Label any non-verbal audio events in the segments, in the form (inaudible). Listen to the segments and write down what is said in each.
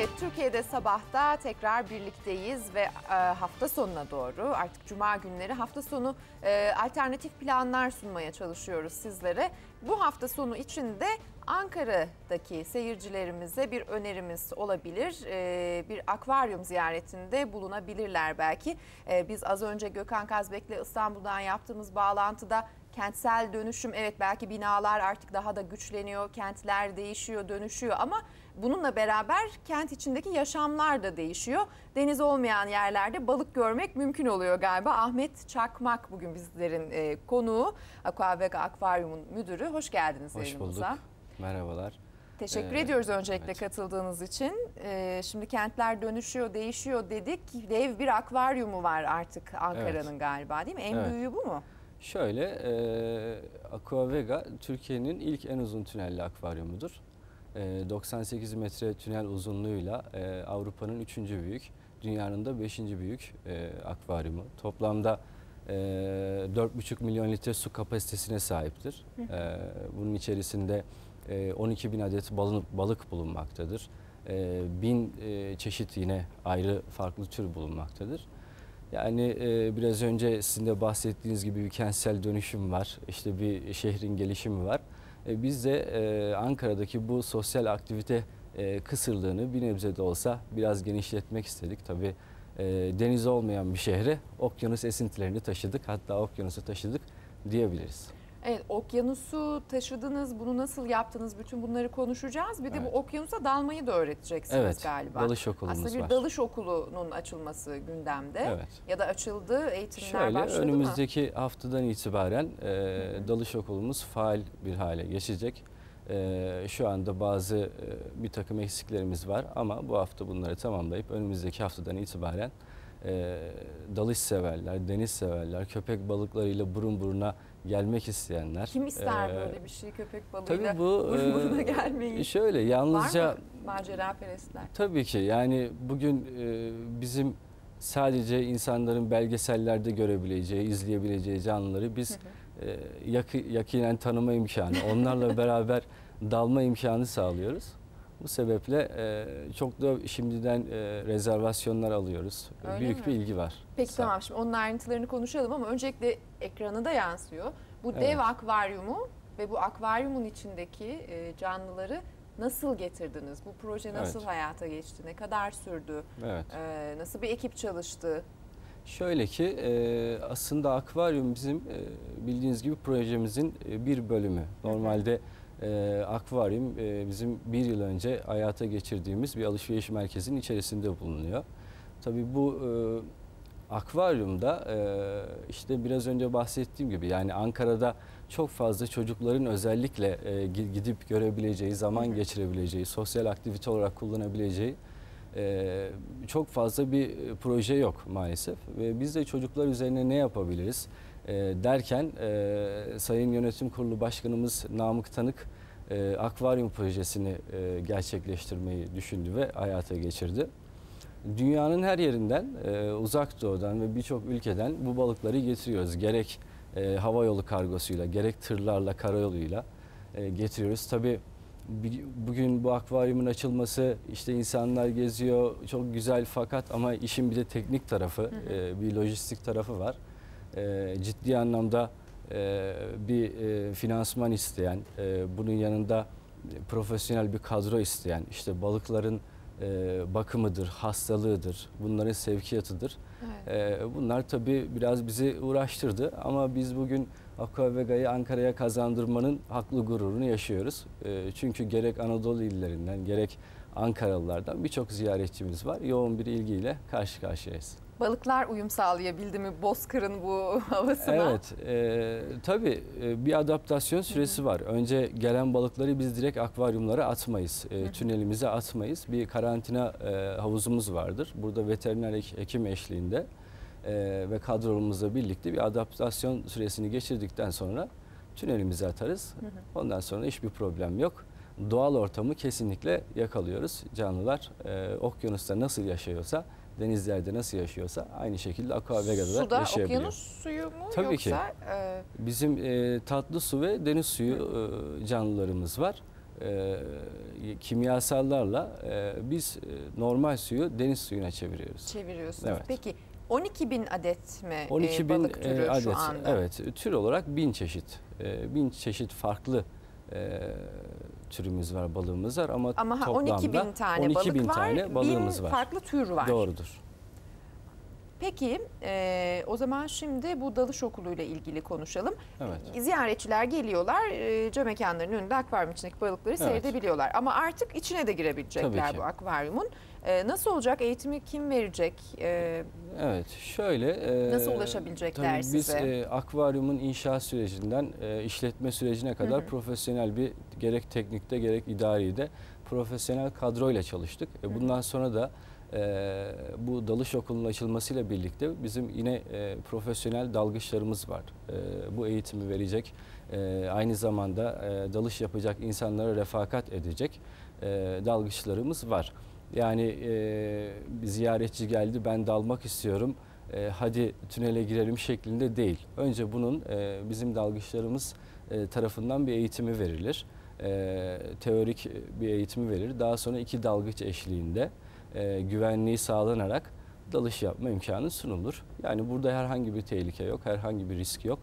Evet, Türkiye'de sabahta tekrar birlikteyiz ve e, hafta sonuna doğru artık cuma günleri hafta sonu e, alternatif planlar sunmaya çalışıyoruz sizlere. Bu hafta sonu içinde Ankara'daki seyircilerimize bir önerimiz olabilir. E, bir akvaryum ziyaretinde bulunabilirler belki. E, biz az önce Gökhan Kazbek'le İstanbul'dan yaptığımız bağlantıda kentsel dönüşüm evet belki binalar artık daha da güçleniyor, kentler değişiyor, dönüşüyor ama bununla beraber kent içindeki yaşamlar da değişiyor. Deniz olmayan yerlerde balık görmek mümkün oluyor galiba. Ahmet Çakmak bugün bizlerin e, konuğu. Aquavega Akvaryum'un müdürü. Hoş geldiniz Hoş yayınımıza. bulduk. Merhabalar. Teşekkür Ee, ediyoruz öncelikle evet. katıldığınız için. Ee, şimdi kentler dönüşüyor, değişiyor dedik. Dev bir akvaryumu var artık Ankara'nın galiba değil mi? En Evet. büyüğü bu mu? Şöyle, e, Aquavega Türkiye'nin ilk en uzun tünelli akvaryumudur. E, 98 metre tünel uzunluğuyla e, Avrupa'nın üçüncü büyük, dünyanın da beşinci büyük e, akvaryumu. Toplamda e, 4,5 milyon litre su kapasitesine sahiptir. E, bunun içerisinde e, 12 bin adet balık, balık bulunmaktadır. E, bin e, çeşit yine ayrı farklı tür bulunmaktadır. Yani e, biraz önce sizin de bahsettiğiniz gibi bir kentsel dönüşüm var. İşte bir şehrin gelişimi var. E, biz de e, Ankara'daki bu sosyal aktivite e, kısırlığını bir nebze de olsa biraz genişletmek istedik. Tabii e, deniz olmayan bir şehre okyanus esintilerini taşıdık. Hatta okyanusu taşıdık diyebiliriz. Evet, okyanusu taşıdınız, bunu nasıl yaptınız? Bütün bunları konuşacağız. Bir de bu Evet. okyanusa dalmayı da öğreteceksiniz Evet, galiba. dalış okulumuz Aslında bir var. dalış okulunun açılması gündemde. Evet. Ya da açıldı, eğitimler Şöyle başladı mı? önümüzdeki haftadan itibaren e, dalış okulumuz faal bir hale geçecek. E, şu anda bazı e, bir takım eksiklerimiz var ama bu hafta bunları tamamlayıp önümüzdeki haftadan itibaren e, dalış severler, deniz severler, köpek balıklarıyla burun buruna gelmek isteyenler. Kim ister e, böyle bir şey köpek balığıyla Tabii bu (laughs) burun buruna gelmeyi? şöyle Var yalnızca mı macera perestler? Tabii ki yani bugün e, bizim sadece insanların belgesellerde görebileceği, izleyebileceği canlıları biz e, yakı, yakinen tanıma imkanı, onlarla (laughs) beraber dalma imkanı sağlıyoruz. Bu sebeple e, çok da şimdiden e, rezervasyonlar alıyoruz. Öyle Büyük mi? bir ilgi var. Peki Sağ- tamam şimdi onun ayrıntılarını konuşalım ama öncelikle ekranı da yansıyor. Bu Evet. dev akvaryumu ve bu akvaryumun içindeki e, canlıları nasıl getirdiniz? Bu proje nasıl Evet. hayata geçti? Ne kadar sürdü? Evet. E, nasıl bir ekip çalıştı? Şöyle ki e, aslında akvaryum bizim e, bildiğiniz gibi projemizin e, bir bölümü. Normalde e, akvaryum e, bizim bir yıl önce hayata geçirdiğimiz bir alışveriş merkezinin içerisinde bulunuyor. Tabii bu e, akvaryumda e, işte biraz önce bahsettiğim gibi yani Ankara'da çok fazla çocukların özellikle e, gi- gidip görebileceği, zaman geçirebileceği, sosyal aktivite olarak kullanabileceği ee, çok fazla bir e, proje yok maalesef. Ve biz de çocuklar üzerine ne yapabiliriz e, derken e, Sayın Yönetim Kurulu Başkanımız Namık Tanık e, akvaryum projesini e, gerçekleştirmeyi düşündü ve hayata geçirdi. Dünyanın her yerinden, e, uzak doğudan ve birçok ülkeden bu balıkları getiriyoruz. Gerek e, hava yolu kargosuyla, gerek tırlarla, karayoluyla e, getiriyoruz. Tabii bugün bu akvaryumun açılması işte insanlar geziyor çok güzel fakat ama işin bir de teknik tarafı e, bir lojistik tarafı var. E, ciddi anlamda e, bir e, finansman isteyen e, bunun yanında profesyonel bir kadro isteyen işte balıkların e, bakımıdır, hastalığıdır, bunların sevkiyatıdır. Evet. Ee, Bunlar tabii biraz bizi uğraştırdı ama biz bugün Aquavega'yı Ankara'ya kazandırmanın haklı gururunu yaşıyoruz. Ee, Çünkü gerek Anadolu illerinden gerek Ankaralılardan birçok ziyaretçimiz var. Yoğun bir ilgiyle karşı karşıyayız. Balıklar uyum sağlayabildi mi Bozkır'ın bu (laughs) havasına? Evet, e, tabii e, bir adaptasyon süresi var. Önce gelen balıkları biz direkt akvaryumlara atmayız, e, tünelimize atmayız. Bir karantina e, havuzumuz vardır. Burada veteriner ek- hekim eşliğinde e, ve kadromuzla birlikte bir adaptasyon süresini geçirdikten sonra tünelimize atarız. Ondan sonra hiçbir problem yok. Doğal ortamı kesinlikle yakalıyoruz. Canlılar e, okyanusta nasıl yaşıyorsa, denizlerde nasıl yaşıyorsa aynı şekilde Aquavega'da da Suda yaşayabiliyor. okyanus suyu mu Tabii ki. yoksa e, Bizim e, tatlı su ve deniz suyu e, canlılarımız var. e, kimyasallarla e, biz e, normal suyu deniz suyuna çeviriyoruz. Çeviriyorsunuz. Evet. Peki 12 bin adet mi 12 e, bin balık türü e, adet. şu anda? Evet, tür olarak bin çeşit. E, bin çeşit farklı e, türümüz var, balığımız var ama, Ama toplamda 12 bin tane 12 balık bin var, tane balığımız bin var. farklı tür var. Doğrudur. Peki e, o zaman şimdi bu dalış okuluyla ilgili konuşalım. Evet. Ziyaretçiler geliyorlar, e, cam mekanların önünde akvaryum içindeki balıkları Evet. seyredebiliyorlar. Ama artık içine de girebilecekler bu akvaryumun. E, nasıl olacak? Eğitimi kim verecek? E, Evet, şöyle e, Nasıl ulaşabilecekler tabii Biz size? e, akvaryumun inşa sürecinden e, işletme sürecine kadar Hı hı. profesyonel bir gerek teknikte gerek idaride profesyonel kadroyla çalıştık. E, bundan sonra da e, bu dalış okulunun açılmasıyla birlikte bizim yine e, profesyonel dalgıçlarımız var. E, bu eğitimi verecek, e, aynı zamanda e, dalış yapacak insanlara refakat edecek e, dalgıçlarımız var. Yani e, bir ziyaretçi geldi ben dalmak istiyorum e, hadi tünele girelim şeklinde değil. Önce bunun e, bizim dalgıçlarımız e, tarafından bir eğitimi verilir. E, teorik bir eğitimi verilir. Daha sonra iki dalgıç eşliğinde e, güvenliği sağlanarak dalış yapma imkanı sunulur. Yani burada herhangi bir tehlike yok, herhangi bir risk yok.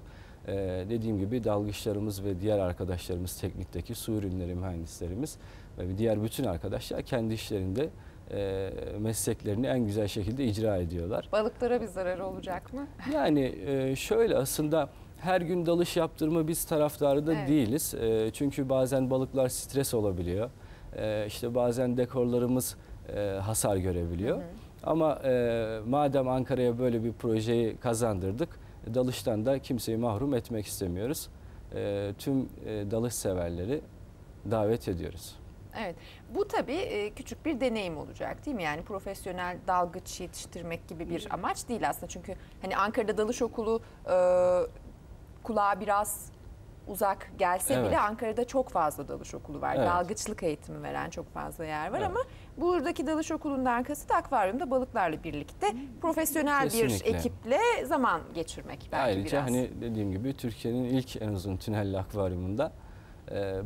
E, dediğim gibi dalgıçlarımız ve diğer arkadaşlarımız teknikteki su ürünleri mühendislerimiz ve diğer bütün arkadaşlar kendi işlerinde e, mesleklerini en güzel şekilde icra ediyorlar. balıklara bir zararı olacak mı? Yani e, şöyle aslında her gün dalış yaptırma biz taraftarı da Evet. değiliz. E, çünkü bazen balıklar stres olabiliyor. E, işte bazen dekorlarımız e, hasar görebiliyor. Hı hı. Ama e, madem Ankara'ya böyle bir projeyi kazandırdık, dalıştan da kimseyi mahrum etmek istemiyoruz. E, tüm e, dalış severleri davet ediyoruz. Evet. Bu tabii e, küçük bir deneyim olacak değil mi? Yani profesyonel dalgıç yetiştirmek gibi bir amaç değil aslında. Çünkü hani Ankara'da dalış okulu e, kulağa biraz uzak gelse Evet. bile Ankara'da çok fazla dalış okulu var. Evet. Dalgıçlık eğitimi veren çok fazla yer var Evet. ama buradaki dalış okulundan kasıt akvaryumda balıklarla birlikte profesyonel bir Kesinlikle. ekiple zaman geçirmek belki Ayrıca biraz. hani dediğim gibi Türkiye'nin ilk en uzun tünelli akvaryumunda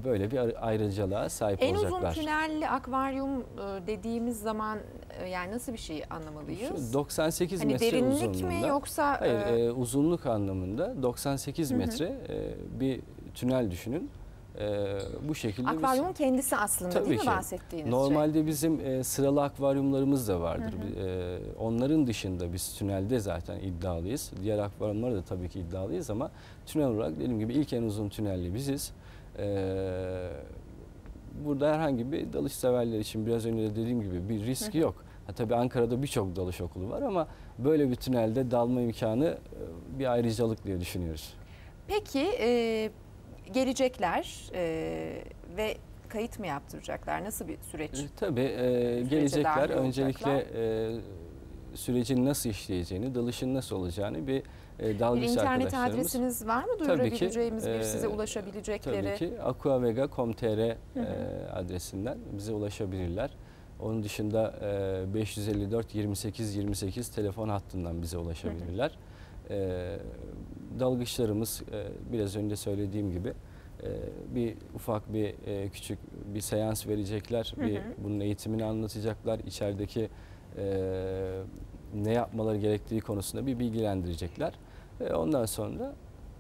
böyle bir ayrı- ayrıcalığa sahip en olacaklar. uzun tünelli akvaryum e, dediğimiz zaman e, yani nasıl bir şey anlamalıyız? Şu 98 Hani metre derinlik uzunluğunda. mi yoksa Hayır, e, e, uzunluk anlamında 98 Hı hı. metre e, bir tünel düşünün. E, bu şekilde biz- akvaryumun kendisi aslında Tabii değil mi ki. bahsettiğiniz şey? Normalde bizim e, sıralı akvaryumlarımız da vardır. Hı hı. E, onların dışında biz tünelde zaten iddialıyız. Diğer akvaryumlarda da tabii ki iddialıyız ama tünel olarak dediğim gibi ilk en uzun tünelli biziz. E, burada herhangi bir dalış severler için biraz önce de dediğim gibi bir risk yok. Ha, tabii Ankara'da birçok dalış okulu var ama böyle bir tünelde dalma imkanı e, bir ayrıcalık diye düşünüyoruz. Peki e, gelecekler e, ve kayıt mı yaptıracaklar? Nasıl bir süreç? E, Tabii e, gelecekler öncelikle e, sürecin nasıl işleyeceğini, dalışın nasıl olacağını bir e, Bir dalgıç internet arkadaşlarımız adresiniz var mı Tabii ki, duyurabileceğimiz bir e, size ulaşabilecekleri? tabii ki aquavega.com.tr e, hı. adresinden bize ulaşabilirler. Onun dışında e, 554 28 28 telefon hattından bize ulaşabilirler. E, dalgıçlarımız e, biraz önce söylediğim gibi e, bir ufak bir e, küçük bir seans verecekler. Hı Bir hı. bunun eğitimini anlatacaklar. İçerideki ne yapmaları gerektiği konusunda bir bilgilendirecekler. Ve ondan sonra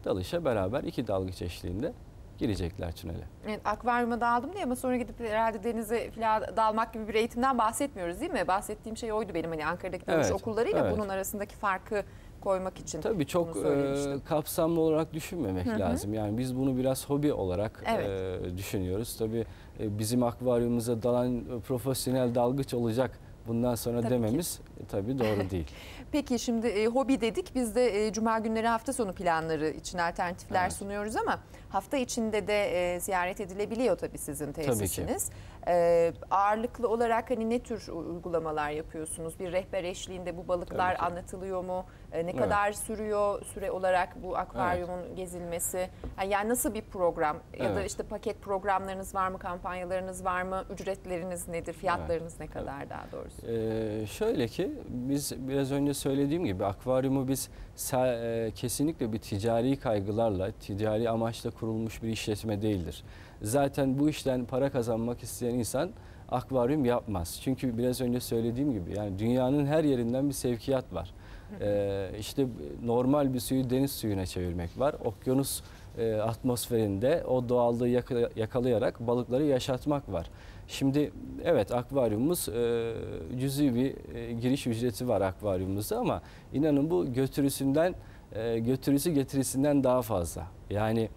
dalışa beraber iki dalgıç eşliğinde girecekler tünele. Evet, akvaryuma daldım diye ama sonra gidip herhalde denize falan dalmak gibi bir eğitimden bahsetmiyoruz değil mi? Bahsettiğim şey oydu benim hani Ankara'daki dalış Evet, okullarıyla evet. bunun arasındaki farkı koymak için. Tabii çok e, kapsamlı olarak düşünmemek Hı hı. lazım. Yani biz bunu biraz hobi olarak Evet. e, düşünüyoruz. Tabii e, bizim akvaryumumuza dalan e, profesyonel dalgıç olacak bundan sonra Tabii ki. dememiz e, tabii doğru değil. (laughs) Peki şimdi e, hobi dedik. Biz de e, cuma günleri hafta sonu planları için alternatifler Evet. sunuyoruz ama hafta içinde de e, ziyaret edilebiliyor tabii sizin ki. tesisiniz. E, ağırlıklı olarak hani ne tür uygulamalar yapıyorsunuz? Bir rehber eşliğinde bu balıklar Tabii ki. anlatılıyor mu? E, ne Evet. kadar sürüyor süre olarak bu akvaryumun gezilmesi? Yani, nasıl bir program ya da Evet. işte paket programlarınız var mı? Kampanyalarınız var mı? Ücretleriniz nedir? Fiyatlarınız ne kadar daha doğrusu? Ee, şöyle ki biz biraz önce söylediğim gibi akvaryumu biz e, kesinlikle bir ticari kaygılarla, ticari amaçla kurulmuş bir işletme değildir. Zaten bu işten para kazanmak isteyen insan akvaryum yapmaz. Çünkü biraz önce söylediğim gibi yani dünyanın her yerinden bir sevkiyat var. Ee, işte normal bir suyu deniz suyuna çevirmek var. Okyanus e, atmosferinde o doğallığı yaka- yakalayarak balıkları yaşatmak var. Şimdi evet akvaryumumuz e, cüzi bir e, giriş ücreti var akvaryumumuzda ama inanın bu götürüsünden e, götürüsü getirisinden daha fazla. Yani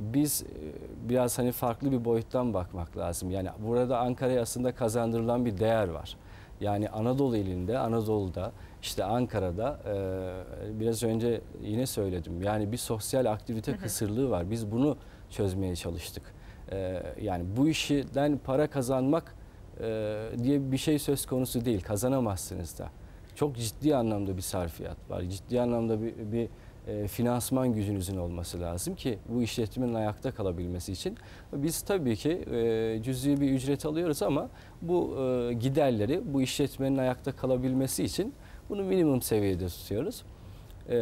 biz biraz hani farklı bir boyuttan bakmak lazım. Yani burada Ankara'ya aslında kazandırılan bir değer var. Yani Anadolu ilinde, Anadolu'da, işte Ankara'da e, biraz önce yine söyledim. Yani bir sosyal aktivite kısırlığı var. Biz bunu çözmeye çalıştık. E, yani bu işten para kazanmak e, diye bir şey söz konusu değil. Kazanamazsınız da. Çok ciddi anlamda bir sarfiyat var. Ciddi anlamda bir, bir e, finansman gücünüzün olması lazım ki bu işletmenin ayakta kalabilmesi için. Biz tabii ki e, cüzi bir ücret alıyoruz ama bu e, giderleri bu işletmenin ayakta kalabilmesi için bunu minimum seviyede tutuyoruz. E,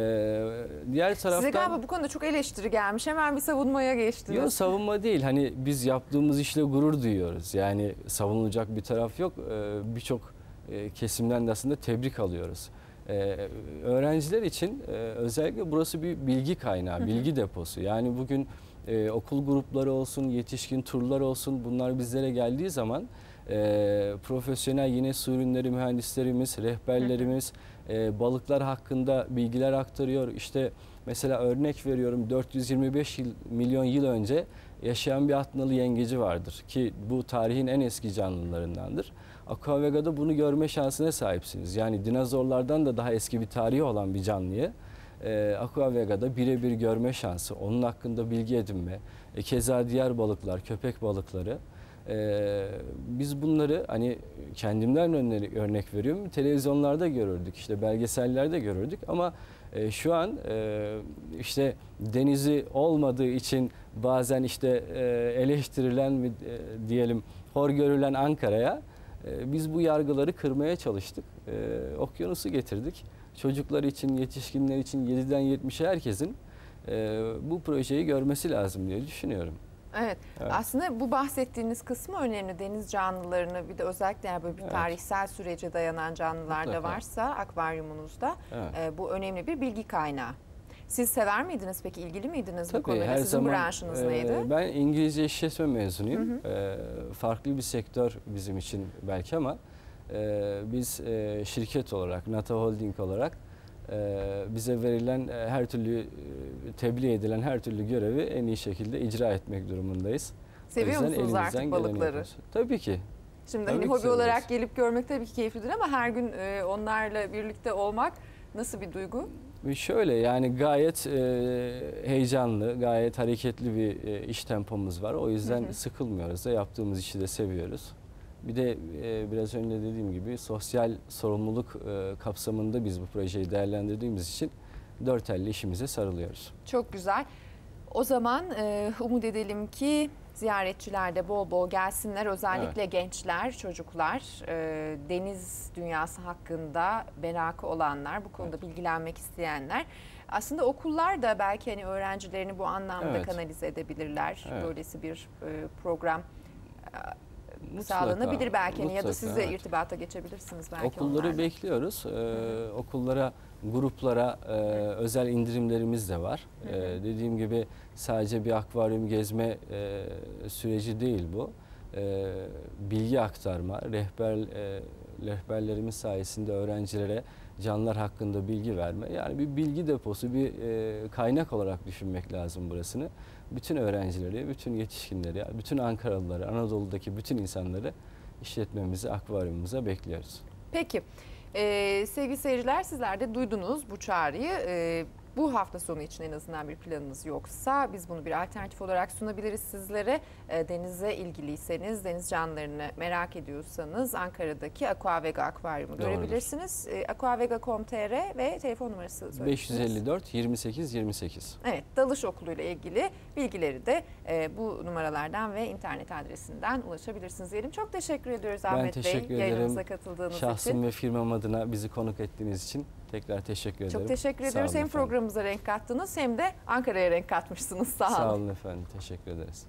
diğer taraftan... Size galiba bu konuda çok eleştiri gelmiş. Hemen bir savunmaya geçtiniz. Yok savunma değil. Hani biz yaptığımız işle gurur duyuyoruz. Yani savunulacak bir taraf yok. Ee, Birçok e, kesimden de aslında tebrik alıyoruz. Ee, Öğrenciler için e, özellikle burası bir bilgi kaynağı, bilgi deposu. Yani bugün e, okul grupları olsun, yetişkin turlar olsun bunlar bizlere geldiği zaman e, profesyonel yine su ürünleri mühendislerimiz, rehberlerimiz e, balıklar hakkında bilgiler aktarıyor. İşte mesela örnek veriyorum 425 yıl, milyon yıl önce yaşayan bir atnalı yengeci vardır ki bu tarihin en eski canlılarındandır. Aquavega'da bunu görme şansına sahipsiniz. Yani dinozorlardan da daha eski bir tarihi olan bir canlıyı e, Aquavega'da birebir görme şansı, onun hakkında bilgi edinme, e, keza diğer balıklar, köpek balıkları. E, biz bunları hani kendimden örnek, örnek veriyorum, televizyonlarda görürdük, işte belgesellerde görürdük ama e, şu an e, işte denizi olmadığı için bazen işte e, eleştirilen e, diyelim hor görülen Ankara'ya e, biz bu yargıları kırmaya çalıştık. E, okyanusu getirdik. Çocuklar için, yetişkinler için 7'den 70'e herkesin e, bu projeyi görmesi lazım diye düşünüyorum. Evet. Evet. Aslında bu bahsettiğiniz kısmı önemli. Deniz canlılarını bir de özellikle yani böyle bir Evet. tarihsel sürece dayanan canlılar da varsa akvaryumunuzda Evet. e, bu önemli bir bilgi kaynağı. Siz sever miydiniz peki? ilgili miydiniz bu Tabii konuyla? her Sizin zaman branşınız e, neydi? ben İngilizce işletme mezunuyum. E, farklı bir sektör bizim için belki ama e, biz e, şirket olarak, Nata Holding olarak bize verilen e, her türlü e, tebliğ edilen her türlü görevi en iyi şekilde icra etmek durumundayız. Seviyor musunuz artık balıkları? Tabii ki. Şimdi Tabii hani ki hobi seviyoruz. olarak gelip görmek tabii ki keyiflidir ama her gün e, onlarla birlikte olmak nasıl bir duygu? Şöyle yani gayet e, heyecanlı, gayet hareketli bir e, iş tempomuz var. O yüzden Hı hı. sıkılmıyoruz da yaptığımız işi de seviyoruz. Bir de e, biraz önce dediğim gibi sosyal sorumluluk e, kapsamında biz bu projeyi değerlendirdiğimiz için dört elle işimize sarılıyoruz. Çok güzel. O zaman e, umut edelim ki ziyaretçiler de bol bol gelsinler. Özellikle gençler, çocuklar, e, deniz dünyası hakkında merakı olanlar, bu konuda bilgilenmek isteyenler. Aslında okullar da belki hani öğrencilerini bu anlamda Evet. kanalize edebilirler. Evet. Böylesi bir e, program Mutlaka, sağlanabilir belki hani ya da mutlaka, siz de evet. irtibata geçebilirsiniz belki Okulları onlarla. bekliyoruz. Ee, okullara, gruplara e, özel indirimlerimiz de var. Hı Ee, hı. dediğim gibi sadece bir akvaryum gezme e, süreci değil bu. Ee, bilgi aktarma, rehber e, rehberlerimiz sayesinde öğrencilere canlılar hakkında bilgi verme. Yani bir bilgi deposu, bir e, kaynak olarak düşünmek lazım burasını. Bütün öğrencileri, bütün yetişkinleri, bütün Ankaralıları, Anadolu'daki bütün insanları işletmemize, akvaryumumuza bekliyoruz. Peki. Ee, sevgili seyirciler sizler de duydunuz bu çağrıyı. Ee, bu hafta sonu için en azından bir planınız yoksa biz bunu bir alternatif olarak sunabiliriz sizlere. Ee, denize ilgiliyseniz, deniz canlılarını merak ediyorsanız Ankara'daki Aquavega Akvaryumu görebilirsiniz. Ee, aquavega.com.tr ve telefon numarası söylersiniz. 554 28 28. Evet, dalış okuluyla ilgili bilgileri de e, bu numaralardan ve internet adresinden ulaşabilirsiniz diyelim. Çok teşekkür ediyoruz Ahmet teşekkür Bey ederim. yayınımıza katıldığınız için. Şahsım ve firmam adına bizi konuk ettiğiniz için Tekrar teşekkür ederim. Çok teşekkür Sağ ediyoruz. Hem efendim. programımıza renk kattınız hem de Ankara'ya renk katmışsınız. Sağ olun. Sağ olun efendim. Teşekkür ederiz.